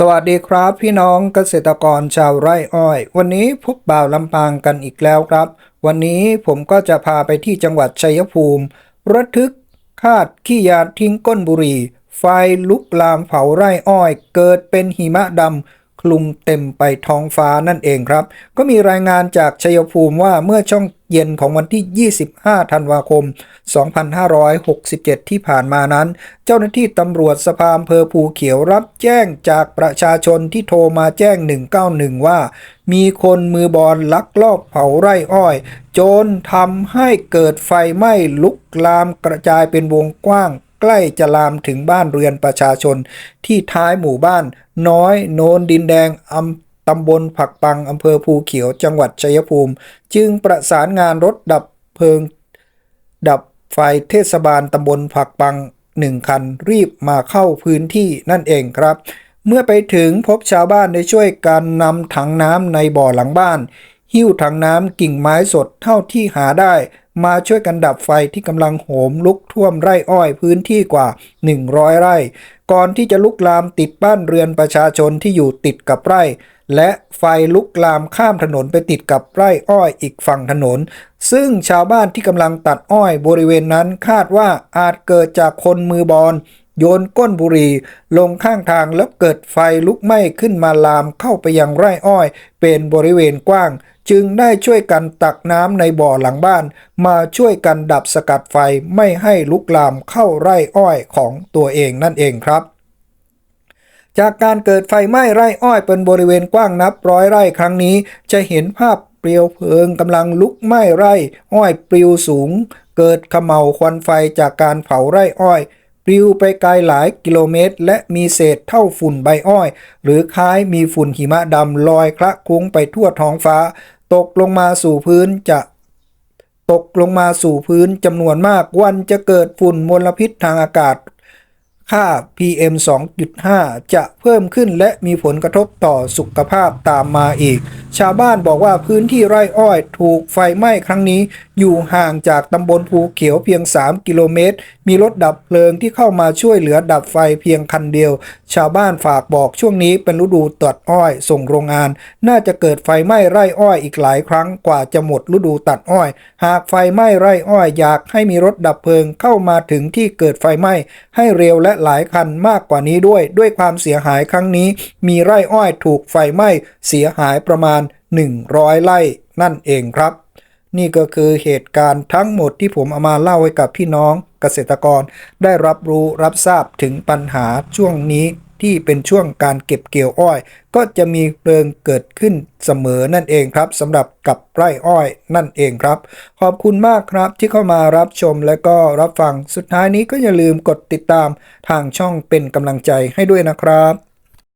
สวัสดีครับพี่น้องเกษตรกรชาวไร่อ้อย วันนี้พบบ่าวลำปางกันอีกแล้วครับ วันนี้ผมก็จะพาไปที่จังหวัดชัยภูมิ ระทึกคาดขี้ยาทิ้งก้นบุหรี่ ไฟลุกลามเผาไร่อ้อย เกิดเป็นหิมะดำ ลุมเต็มไปท้องฟ้านั่นเองครับ ก็มีรายงานจากชัยภูมิว่าเมื่อช่องเย็นของวันที่ 25 ธันวาคม 2567 ที่ผ่านมานั้น เจ้าหน้าที่ตำรวจสภาอำเภอภูเขียวรับแจ้งจากประชาชนที่โทรมาแจ้ง 191 ว่า มีคนมือบอลลักลอบเผาไร่อ้อย จนทำให้เกิดไฟไหม้ลุกลามกระจายเป็นวงกว้าง ใกล้จะลามถึงบ้านเรือนประชาชน ที่ท้ายหมู่บ้าน น้อยโนนดินแดงอำตำบลผักปังอำเภอภูเขียวจังหวัดชัยภูมิ จึงประสานงานรถดับเพลิง ดับไฟเทศบาลตำบลผักปังหนึ่งคันรีบมาเข้าพื้นที่นั่นเองครับ เมื่อไปถึงพบชาวบ้านได้ช่วยกันนำถังน้ำในบ่อหลังบ้าน หิ้วถังน้ำกิ่งไม้สดเท่าที่หาได้ มาช่วยกันดับไฟที่กำลังโหมลุกท่วมไร่อ้อยพื้นที่กว่า 100 ไร่ ก่อนที่จะลุกลามติดบ้านเรือนประชาชนที่อยู่ติดกับไร่ และไฟลุกลามข้ามถนนไปติดกับไร่อ้อยอีกฝั่งถนน ซึ่งชาวบ้านที่กำลังตัดอ้อยบริเวณนั้นคาดว่าอาจเกิดจากคนมือบอล โยนก้นบุหรี่ลงข้างทางแล้วเกิดไฟลุกไหม้ขึ้นมาลามเข้าไปยังไร่อ้อย เป็นบริเวณกว้าง จึงได้ช่วยกันตักน้ำในบ่อหลังบ้าน มาช่วยกันดับสกัดไฟไม่ให้ลุกลามเข้าไร่อ้อยของตัวเองนั่นเองครับจากการเกิดไฟไหม้ไร่อ้อยเป็นบริเวณกว้างนับร้อยไร่ครั้งนี้ จะเห็นภาพเปลวเพลิงกำลังลุกไหม้ไร่ อ้อยปลิวสูง เกิดขม่าวควันไฟจากการเผาไร่อ้อย ปลิวไปไกลหลายกิโลเมตร และมีเศษเท่าฝุ่นใบอ้อย หรือคล้ายมีฝุ่นหิมะดำลอยคละคลุ้งไปทั่วท้องฟ้า ตกลงมาสู่พื้นจะตกลงมาสู่พื้นจำนวนมากวันจะเกิดฝุ่นมลพิษทางอากาศ ค่า PM 2.5 จะเพิ่มขึ้นและมีผลกระทบต่อสุขภาพตามมาอีก ชาวบ้านบอกว่าพื้นที่ไร่อ้อยถูกไฟไหม้ครั้งนี้ อยู่ห่างจากตำบลภูเขียวเพียง 3 กิโลเมตร มีรถดับเพลิงที่เข้ามาช่วยเหลือดับไฟเพียงคันเดียว ชาวบ้านฝากบอกช่วงนี้เป็นฤดูตัดอ้อย ส่งโรงงาน น่าจะเกิดไฟไหม้ไร่อ้อยอีกหลายครั้งกว่าจะหมดฤดูตัดอ้อย หากไฟไหม้ไร่อ้อยอยากให้มีรถดับเพลิงเข้ามาถึงที่เกิดไฟไหม้ให้เร็วและหลายคันมากกว่านี้ด้วย ด้วยความเสียหายครั้งนี้ มีไร่อ้อยถูกไฟไหม้เสียหายประมาณ 100 ไร่นั่นเองครับ นี่ก็คือเหตุการณ์ทั้งหมดที่ผมเอามาเล่าให้กับพี่น้องเกษตรกร ได้รับรู้รับทราบถึงปัญหาช่วงนี้ที่เป็นช่วงการเก็บเกี่ยวอ้อย ก็จะมีเพลิงเกิดขึ้นเสมอนั่นเองครับสำหรับกับไร่อ้อยนั่นเองครับ ขอบคุณมากครับที่เข้ามารับชมและก็รับฟังสุดท้ายนี้ก็อย่าลืมกดติดตามทางช่องเป็นกำลังใจให้ด้วยนะครับ